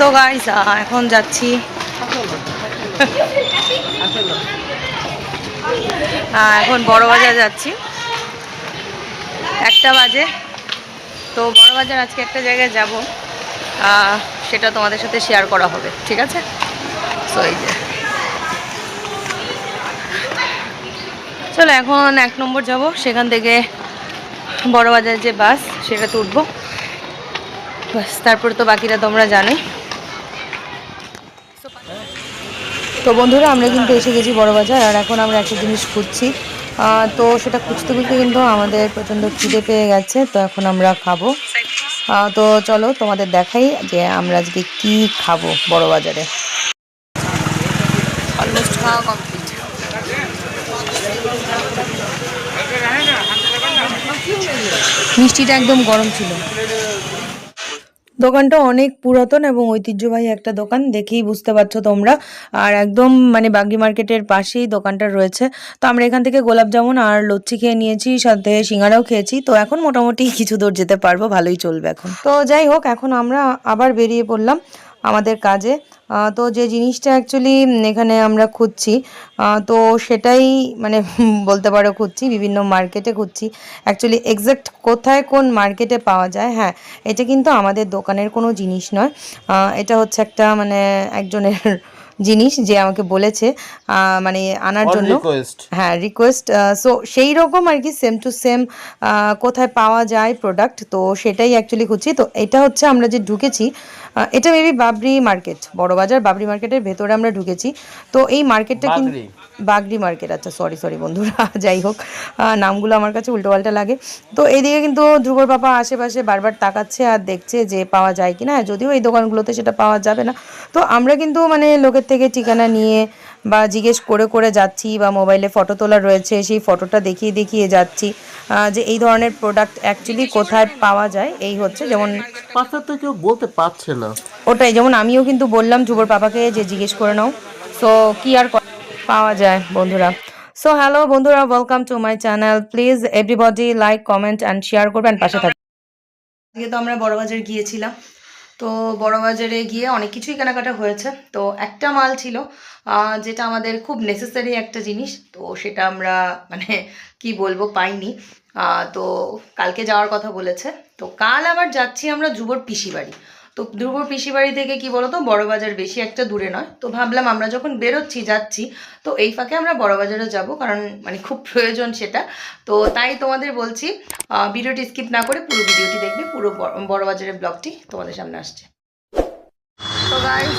So guys এখন যাচ্ছি। এখন বড় বাজার যাচ্ছি। একটা বাজে। তো বড় বাজার আজকে একটা জায়গায় যাব। সেটা তোমাদের সাথে শেয়ার করা হবে, ঠিক আছে? সো এই যে। চলো, এখন এক নম্বর যাব। সেখান থেকে বড় বাজার যে বাস, সেটাতে উঠবো। বাস তারপর তো বাকিটা তোমরা জানোই। তো বন্ধুরা আমরা কিন্তু এসে গেছি বড় বাজার আর এখন আমরা একটা জিনিস খুঁজছি। তো সেটা খুঁজতে খুঁজতে কিন্তু আমাদের প্রচণ্ড খিদে পেয়ে গেছে তো এখন আমরা খাব। তো চলো তোমাদের দেখাই যে আমরা আজকে কি খাব বড় বাজারে অলমোস্ট খাওয়া কমপ্লিট মিষ্টিটা একদম গরম ছিল। দোকানটা অনেক পুরাতন এবং ঐতিহ্যবাহী একটা দোকান, দেখেই বুঝতে পারছ তোমরা। আর একদম মানে বাগি মার্কেটের পাশেই দোকানটা রয়েছে। তো আমরা এখান থেকে গোলাপ জামুন আর লচ্ছি খেয়ে নিয়েছি, সাথে সিঙ্গারাও খেয়েছি। তো এখন মোটামুটি কিছু দূর যেতে পারব, ভালোই চলবে এখন। তো যাই হোক, এখন আমরা আবার বেরিয়ে পড়লাম আমাদের কাজে। তো যে জিনিসটা অ্যাকচুয়ালি এখানে আমরা খুঁজছি তো সেটাই মানে বলতে পারো খুঁজছি, বিভিন্ন মার্কেটে খুঁজছি। অ্যাকচুয়ালি এক্স্যাক্ট কোথায় কোন মার্কেটে পাওয়া যায় হ্যাঁ এটা কিন্তু আমাদের দোকানের কোনো জিনিস নয়। এটা হচ্ছে একটা মানে একজনের জিনিস যে আমাকে বলেছে মানে আনার জন্য। হ্যাঁ রিকোয়েস্ট সো সেই রকম আর কি সেম টু সেম কোথায় পাওয়া যায় প্রোডাক্ট তো সেটাই অ্যাকচুয়ালি খুঁজছি। তো এটা হচ্ছে আমরা যে ঢুকেছি এটা মেবি বাবরি মার্কেট বড় বাজার বাবরি মার্কেটের ভেতরে আমরা ঢুকেছি। তো এই মার্কেটটা কিন্তু বাগড়ি মার্কেট আচ্ছা সরি সরি বন্ধুরা যাই হোক নামগুলো আমার কাছে উল্টোপাল্টা লাগে। তো এইদিকে কিন্তু ধ্রুবর পাপা আশেপাশে বারবার তাকাচ্ছে আর দেখছে যে পাওয়া যায় কি না যদিও এই দোকানগুলোতে সেটা পাওয়া যাবে না। তো আমরা কিন্তু মানে লোকের থেকে ঠিকানা নিয়ে বা জিজ্ঞেস করে করে যাচ্ছি বা মোবাইলে ফটো তোলা রয়েছে সেই ফটোটা দেখিয়ে দেখিয়ে যাচ্ছি যে এই ধরনের প্রোডাক্ট অ্যাকচুয়ালি কোথায় পাওয়া যায় এই হচ্ছে যেমন তো কেউ বলতে পারছে না। ওটাই যেমন আমিও কিন্তু বললাম ধ্রুবর পাপাকে যে জিজ্ঞেস করে নাও। সো কি আর পাওয়া যায়, বন্ধুরা। সো হ্যালো বন্ধুরা welcome to my channel please everybody like comment and share করবেন, পাশে থাকবেন আজকে তো আমরা বড়বাজার গিয়েছিলাম। তো বড়বাজারে গিয়ে অনেক কিছুই কেনাকাটা হয়েছে। তো একটা মাল ছিল যেটা আমাদের খুব নেসেসারি একটা জিনিস। তো সেটা আমরা মানে কি বলব, পাইনি। তো কালকে যাওয়ার কথা বলেছে। তো কাল আবার যাচ্ছি আমরা যুবর পিসি বাড়ি তো ধ্রুবর পিসি বাড়ি থেকে কি বলতো? বড় বাজার বেশি একটা দূরে নয়। তো ভাবলাম আমরা যখন বেরোচ্ছি, যাচ্ছি, তো এই ফাঁকে আমরা বড় বাজারে যাব, কারণ মানে খুব প্রয়োজন সেটা। তো তাই তোমাদের বলছি ভিডিওটি স্কিপ না করে পুরো ভিডিওটি দেখবে, পুরো বড়- বড় বাজারের ব্লগটি তোমাদের সামনে আসছে। তো গাইস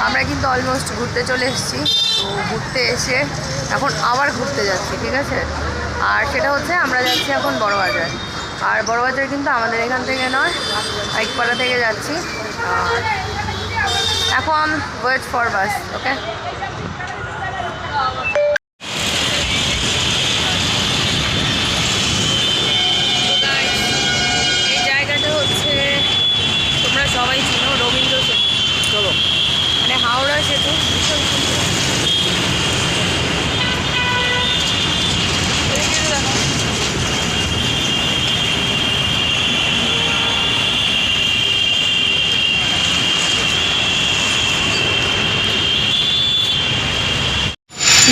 আমরা কিন্তু অলমোস্ট ঘুরতে চলে এসেছি। তো ঘুরতে এসে এখন আবার ঘুরতে যাচ্ছি, ঠিক আছে? আর সেটা হচ্ছে আমরা যাচ্ছি এখন বড়বাজার আর বড় বাজার কিন্তু আমাদের এখান থেকে নয় পাড়া থেকে যাচ্ছি। এখন ওয়েট ফর বাস ওকে এই জায়গাটা হচ্ছে তোমরা সবাই চিনো রবীন্দ্র সেতু চলো মানে হাওড়া সেতু ভীষণ সুন্দর এদিকে দেখো।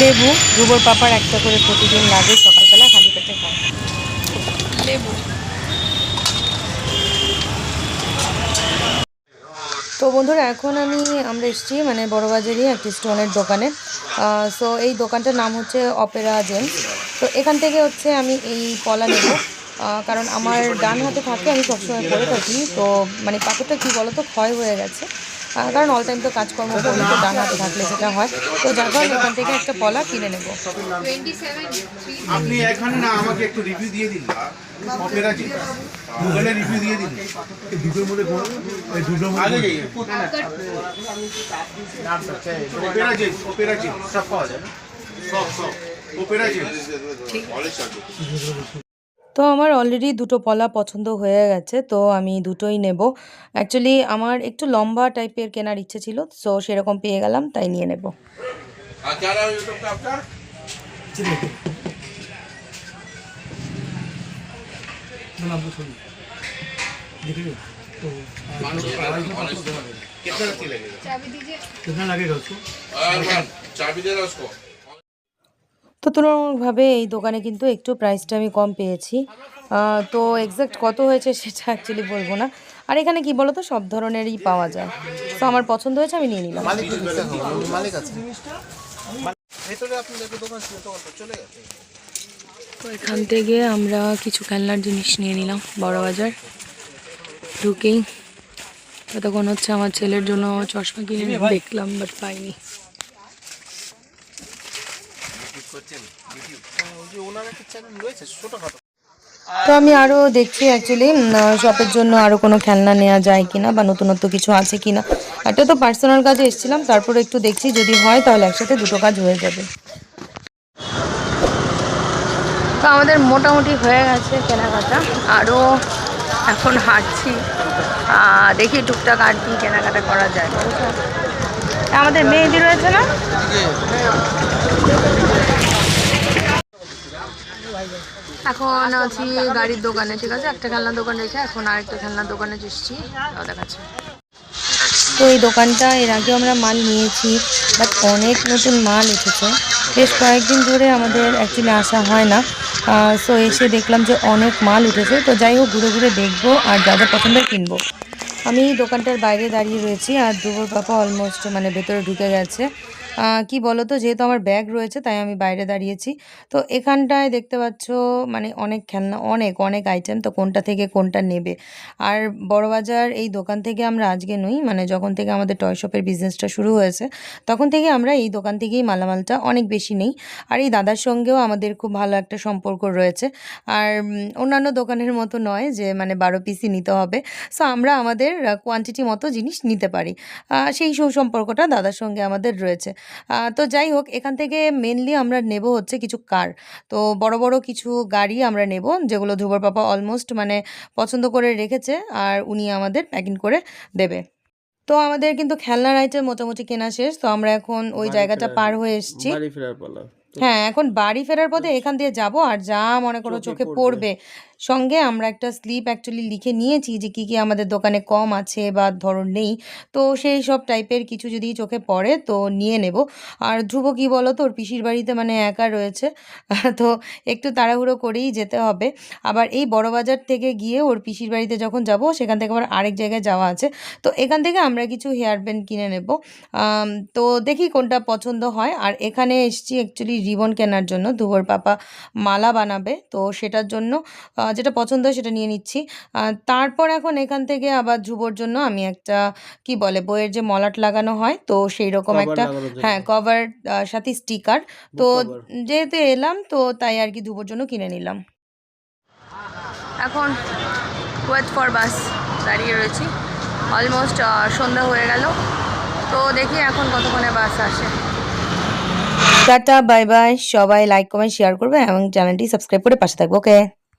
লেবু রুবোর পাপার একটা করে প্রতিদিন লাগে সকালবেলা খালি পেটে খায়। লেবু। তো বন্ধুরা এখন আমি আমরা এসেছি মানে বড়বাজারই একটি স্টোনের দোকানে। সো এই দোকানটার নাম হচ্ছে অপেরা জেমস। তো এখান থেকে হচ্ছে আমি এই পলা নেব। কারণ আমার ডান হাতে থাকে আমি সবসময় পরে থাকি। তো মানে পাথরটা কী বলো তো ক্ষয় হয়ে গেছে। কারণ অল টাইম তো কাজকর্ম করি তো ডান হাতে থাকলে সেটা হয়। তো যার কারণে এখান থেকে একটা পলা কিনে নেব। আপনি এখানে না আমাকে একটু রিভিউ দিয়ে দিন অপেরা জি গুগলে রিভিউ দিয়ে দিন। এই দুটোর মধ্যে এই দুটোর মধ্যে আগে যাইয়ে অপেরা জি অপেরা জি সব পাওয়া যায় সব সব। অপেরা জি তো আমার অলরেডি দুটো পলা পছন্দ হয়ে গেছে তো আমি দুটোই নেব অ্যাকচুয়ালি আমার একটু লম্বা টাইপের কেনার ইচ্ছে ছিল সো সেরকম পেয়ে গেলাম তাই নিয়ে নেব আর যারা ইউটিউব पे आपका कितना रत्ती लगेगा कितना लगेगा उसको चाबी दे रहा उसको তো তুলনামূলকভাবে এই দোকানে কিন্তু একটু প্রাইসটা আমি কম পেয়েছি। তো এক্স্যাক্ট কত হয়েছে সেটা অ্যাকচুয়ালি বলব না। আর এখানে কি বলো তো সব ধরনেরই পাওয়া যায়। তো আমার পছন্দ হয়েছে আমি নিয়ে নিলাম। মালিক মালিক আছে। ভেতরে আপনাদের দোকান ছিল তখন তো চলে গেছে। তো এখান থেকে আমরা কিছু খেলনার জিনিস নিয়ে নিলাম বড় বাজার। ঢুকেই। ততক্ষণ হচ্ছে আমার ছেলের জন্য চশমা কিনে দেখলাম বাট পাইনি। ওই যে ওনার একটা চ্যানেল রয়েছে ছোটখাটো। তো আমি আরও দেখছি অ্যাকচুয়ালি শপের জন্য আরও কোনো খেলনা নেওয়া যায় কিনা বা নতুনত্ব কিছু আছে কিনা। একটা তো পার্সোনাল কাজে এসেছিলাম তারপরে একটু দেখছি যদি হয় তাহলে একসাথে দুটো কাজ হয়ে যাবে। তো আমাদের মোটামুটি হয়ে গেছে কেনাকাটা। আরও এখন হাঁটছি। দেখি টুকটাক আর কি কেনাকাটা করা যায়? আমাদের মেহেদি রয়েছে না? এখন আছি গাড়ির দোকানে, ঠিক আছে? একটা খেলনার দোকান রেখে এখন আরেকটা খেলনার দোকানে এসেছি। তাও দেখাচ্ছে। তো এই দোকানটা, এর আগে আমরা মাল নিয়েছি, বাট অনেক নতুন মাল এসেছে। বেশ কয়েকদিন ধরে আমাদের অ্যাকচুয়ালি আসা হয় না। সো এসে দেখলাম যে অনেক মাল উঠেছে। তো যাই হোক, ঘুরে ঘুরে দেখব আর যা যা পছন্দের কিনবো। আমি দোকানটার বাইরে দাঁড়িয়ে রয়েছি, আর ধ্রুবর পাপা অলমোস্ট মানে ভেতরে ঢুকে গেছে। কি বলো তো যেহেতু আমার ব্যাগ রয়েছে, তাই আমি বাইরে দাঁড়িয়েছি। তো এখানটায় দেখতে পাচ্ছ মানে অনেক খেলনা, অনেক অনেক আইটেম তো কোনটা থেকে কোনটা নেবে? আর বড়বাজার এই দোকান থেকে আমরা আজকে নই মানে যখন থেকে আমাদের টয় শপের বিজনেসটা শুরু হয়েছে, তখন থেকে আমরা এই দোকান থেকেই মালামালটা অনেক বেশি নেই। আর এই দাদার সঙ্গেও আমাদের খুব ভালো একটা সম্পর্ক রয়েছে। আর অন্যান্য দোকানের মতো নয় যে মানে বারো পিসই নিতে হবে। সো আমরা আমাদের কোয়ান্টিটি মতো জিনিস নিতে পারি। সেই সুসম্পর্কটা দাদার সঙ্গে আমাদের রয়েছে। তো যাই হোক এখান থেকে মেনলি আমরা নেব হচ্ছে কিছু কার তো বড় বড় কিছু গাড়ি আমরা নেব যেগুলো ধ্রুবর পাপা অলমোস্ট মানে পছন্দ করে রেখেছে আর উনি আমাদের প্যাকিং করে দেবে। তো আমাদের কিন্তু খেলনার আইটেম মোটামুটি কেনা শেষ তো আমরা এখন ওই জায়গাটা পার হয়ে এসেছি। হ্যাঁ এখন বাড়ি ফেরার পথে এখান দিয়ে যাব আর যা মনে করো চোখে পড়বে। সঙ্গে আমরা একটা স্লিপ অ্যাকচুয়ালি লিখে নিয়েছি যে কী কী আমাদের দোকানে কম আছে বা ধরো নেই। তো সেই সব টাইপের কিছু যদি চোখে পড়ে তো নিয়ে নেব। আর ধ্রুব কী বলো তো? ওর পিসির বাড়িতে মানে একা রয়েছে। তো একটু তাড়াহুড়ো করেই যেতে হবে। আবার এই বড় বাজার থেকে গিয়ে ওর পিসির বাড়িতে যখন যাব, সেখান থেকে আবার আরেক জায়গায় যাওয়া আছে। তো এখান থেকে আমরা কিছু হেয়ার ব্যান্ড কিনে নেব। তো দেখি কোনটা পছন্দ হয়। আর এখানে এসেছি অ্যাকচুয়ালি রিবন কেনার জন্য। ধুবর পাপা মালা বানাবে। তো সেটার জন্য যেটা পছন্দ হয় সেটা নিয়ে নিচ্ছি। তারপর এখন এখান থেকে আবার ধ্রুবর জন্য আমি একটা কি বলে বইয়ের যে মলাট লাগানো হয় তো সেই রকম একটা হ্যাঁ কভার সাথে স্টিকার তো যেহেতু এলাম তো তাই আর কি ধুবোর জন্য কিনে নিলাম। এখন ওয়েট ফর বাস দাঁড়িয়ে রয়েছি। অলমোস্ট সন্ধ্যা হয়ে গেল। তো দেখি এখন কতক্ষণে বাস আসে। টাটা বাই বাই সবাই লাইক কমেন্ট শেয়ার করবে এবং চ্যানেলটি সাবস্ক্রাইব করে পাশে থাকবে ওকে